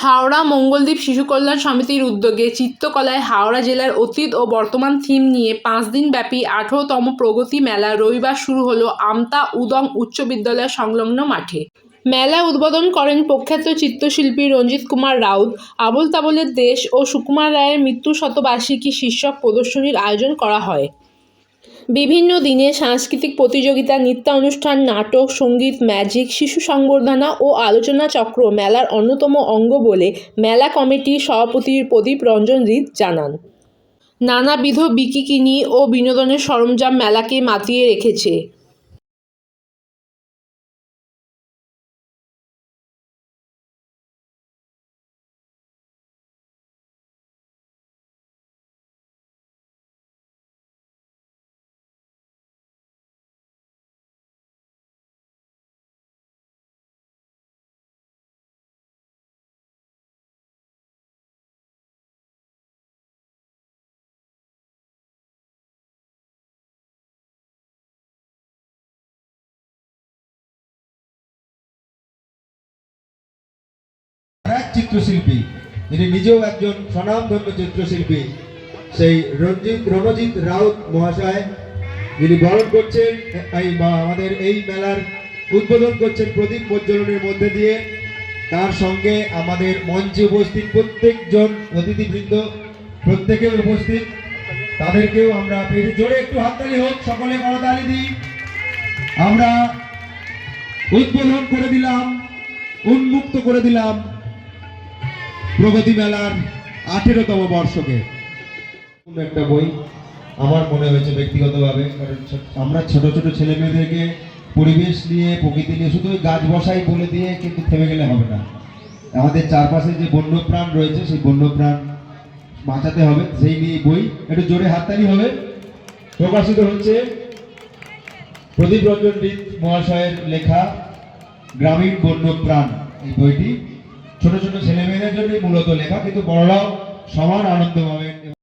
হাওড়া মঙ্গলদ্বীপ শিশু কল্যাণ সমিতির উদ্যোগে চিত্রকলায় হাওড়া জেলার অতীত ও বর্তমান থিম নিয়ে পাঁচ দিনব্যাপী আঠেরোতম প্রগতি মেলা রবিবার শুরু হলো আমতা উদং উচ্চ বিদ্যালয় সংলগ্ন মাঠে। মেলা উদ্বোধন করেন প্রখ্যাত চিত্রশিল্পী রঞ্জিত কুমার রাউত। আবল তাবলের দেশ ও সুকুমার রায়ের মৃত্যু শতবার্ষিকী শীর্ষক প্রদর্শনীর আয়োজন করা হয়। বিভিন্ন দিনে সাংস্কৃতিক প্রতিযোগিতা নৃত্য অনুষ্ঠান নাটক, সংগীত, ম্যাজিক, শিশু সংবর্ধনা ও আলোচনা চক্র মেলার অন্যতম অঙ্গ বলে মেলা কমিটির সভাপতি প্রদীপ রঞ্জন রিত জানান। নানাবিধ বিকিকিনি ও বিনোদনের সরঞ্জাম মেলাকে মাতিয়ে রেখেছে। চিত্রশিল্পী। যিনি নিজেও একজন স্বনামধন্য চিত্রশিল্পী। সেই রঞ্জিত রণজিৎ রাউত মহাশয়, যিনি বরণ করছেন, এই বা আমাদের এই মেলার উদ্বোধন করছেন প্রদীপ প্রজ্বলনের মধ্যে দিয়ে। তার সঙ্গে আমাদের মঞ্চে উপস্থিত প্রত্যেকজন অতিথিবৃন্দ প্রত্যেকে উপস্থিত। তাদেরকেও আমরা জোরে একটু হাততালি হোক, সকলে করতালি দিই। আমরা উদ্বোধন করে দিলাম, উন্মুক্ত করে দিলাম। প্রগতি মেলার আঠেরোতম বর্ষকে। একটা বই আমার মনে হয়েছে ব্যক্তিগতভাবে, কারণ আমরা ছোট ছোট ছেলে মেয়েদেরকে পরিবেশ নিয়ে, প্রকৃতি নিয়ে শুধু গাছ বসাই বলে দিয়ে কিন্তু থেমে গেলে হবে না। আমাদের চারপাশে যে বন্যপ্রাণ রয়েছে, সেই বন্যপ্রাণ বাঁচাতে হবে। সেই নিয়ে বই একটু জোরে হাততালি হবে। প্রকাশিত হচ্ছে প্রদীপ রঞ্জন মহাশয়ের লেখা, গ্রামীণ বন্যপ্রাণ এই বইটি। ছোট ছোট ছেলেমেয়েদের জন্যই মূলত লেখা কিন্তু বড়রাও সমান আনন্দ পাবেন